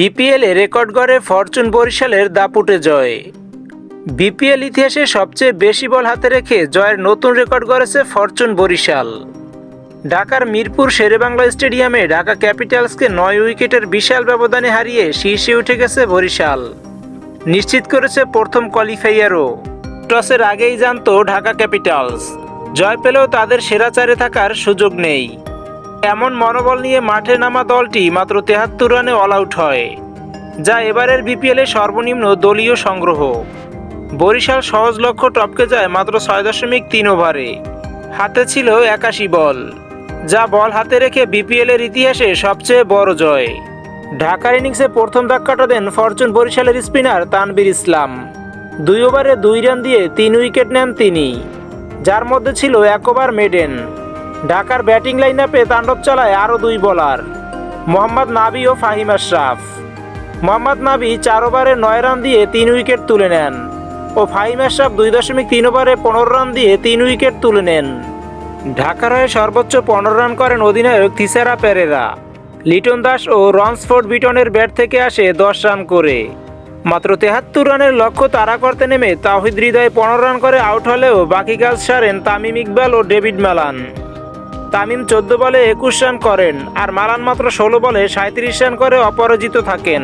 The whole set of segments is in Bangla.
বিপিএলে রেকর্ড গড়ে ফরচুন বরিশালের দাপুটে জয়। বিপিএল ইতিহাসে সবচেয়ে বেশি বল হাতে রেখে জয়ের নতুন রেকর্ড গড়েছে ফরচুন বরিশাল। ঢাকার মিরপুর শেরেবাংলা স্টেডিয়ামে ঢাকা ক্যাপিটালসকে নয় উইকেটের বিশাল ব্যবধানে হারিয়ে শীর্ষে উঠে গেছে বরিশাল। নিশ্চিত করেছে প্রথম কোয়ালিফাইয়ারও টসের আগেই জানত ঢাকা ক্যাপিটালস। জয় পেলেও তাদের সেরা চারে থাকার সুযোগ নেই। এমন মনোবল নিয়ে মাঠে নামা দলটি মাত্র তেহাত্তর রানে অল আউট হয়, যা এবারের বিপিএলে সর্বনিম্ন দলীয় সংগ্রহ। বরিশাল সহজ লক্ষ্য টপকে যায় মাত্র ছয় দশমিক তিন ওভারে। হাতে ছিল একাশি বল, যা বল হাতে রেখে বিপিএলের ইতিহাসে সবচেয়ে বড় জয়। ঢাকার ইনিংসে প্রথম ধাক্কাটা দেন ফরচুন বরিশালের স্পিনার তানবীর ইসলাম। দুই ওভারে দুই রান দিয়ে তিন উইকেট নেন তিনি, যার মধ্যে ছিল এক ওভার মেডেন। ঢাকার ব্যাটিং লাইন আপে তাণ্ডব চালায় আরও দুই বোলার, মোহাম্মদ নাবি ও ফাহিম আশরাফ। মোহাম্মদ নাবি চার ওভারে নয় রান দিয়ে তিন উইকেট তুলে নেন ও ফাহিম আশরাফ দুই দশমিক তিন ওভারে পনেরো রান দিয়ে তিন উইকেট তুলে নেন। ঢাকার হয়ে সর্বোচ্চ পনেরো রান করেন অধিনায়ক থিসারা পেরেরা। লিটন দাস ও রনসফোর্ড বিটনের ব্যাট থেকে আসে দশ রান করে। মাত্র তেহাত্তর রানের লক্ষ্য তাড়া করতে নেমে তাহিদ হৃদয় পনেরো রান করে আউট হলেও বাকি কাজ সারেন তামিম ইকবাল ও ডেভিড মালান। তামিম চোদ্দ বলে একুশ রান করেন আর মালান মাত্র ষোলো বলে সাঁত্রিশ রান করে অপরাজিত থাকেন।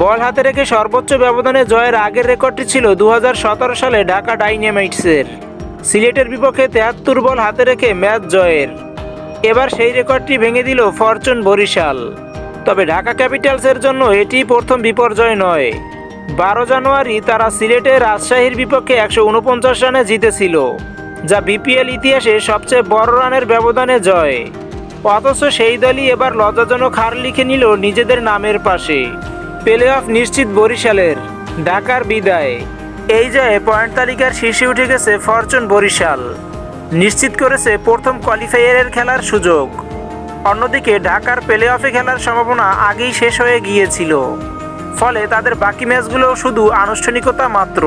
বল হাতে রেখে সর্বোচ্চ ব্যবধানে জয়ের আগের রেকর্ডটি ছিল দু হাজার সতেরো সালে ঢাকা ডাইনামাইটসের। সিলেটের বিপক্ষে তেহাত্তর বল হাতে রেখে ম্যাচ জয়ের। এবার সেই রেকর্ডটি ভেঙে দিল ফরচুন বরিশাল। তবে ঢাকা ক্যাপিটালসের জন্য এটি প্রথম বিপর্যয় নয়। বারো জানুয়ারি তারা সিলেটে রাজশাহীর বিপক্ষে একশো উনপঞ্চাশ রানে জিতেছিল। যা বিপিএল ইতিহাসে সবচেয়ে বড় রানের ব্যবধানে জয়। অথচ সেই দলই এবার লজ্জাজনক হার লিখে নিল নিজেদের নামের পাশে। প্লে অফ নিশ্চিত বরিশালের, ঢাকার বিদায়। এই জয়ে পয়েন্ট তালিকার শীর্ষে উঠে গেছে ফরচুন বরিশাল। নিশ্চিত করেছে প্রথম কোয়ালিফায়ারের খেলার সুযোগ। অন্যদিকে ঢাকার প্লে অফে খেলার সম্ভাবনা আগেই শেষ হয়ে গিয়েছিল। ফলে তাদের বাকি ম্যাচগুলো শুধু আনুষ্ঠানিকতা মাত্র।